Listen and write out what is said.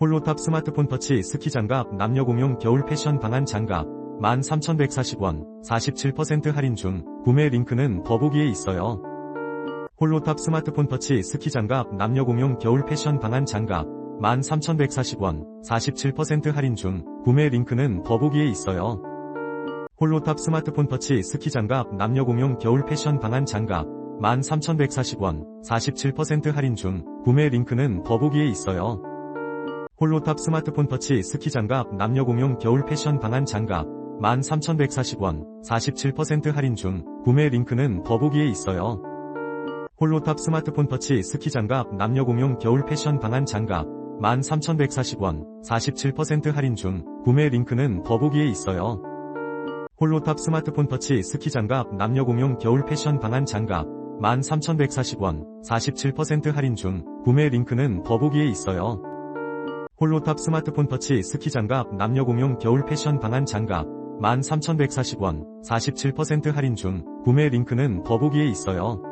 홀로탑 스마트폰 터치 스키 장갑 남녀 공용 겨울 패션 방한 장갑 13,140원 47% 할인 중 구매 링크는 더보기에 있어요. 홀로탑 스마트폰 터치 스키 장갑 남녀 공용 겨울 패션 방한 장갑 13,140원 47% 할인 중 구매 링크는 더보기에 있어요. 홀로탑 스마트폰 터치 스키 장갑 남녀 공용 겨울 패션 방한 장갑 13,140원 47% 할인 중 구매 링크는 더보기에 있어요. 홀로탑 스마트폰 터치 스키 장갑 남녀 공용 겨울 패션 방한 장갑 13,140원 47% 할인 중 구매 링크는 더보기에 있어요. 홀로탑 스마트폰 터치 스키 장갑 남녀 공용 겨울 패션 방한 장갑 13,140원 47% 할인 중 구매 링크는 더보기에 있어요. 홀로탑 스마트폰 터치 스키 장갑 남녀 공용 겨울 패션 방한 장갑 13,140원 47% 할인 중 구매 링크는 더보기에 있어요. 홀로탑 스마트폰 터치 스키 장갑 남녀 공용 겨울 패션 방한 장갑 13,140원 47% 할인 중 구매 링크는 더보기에 있어요.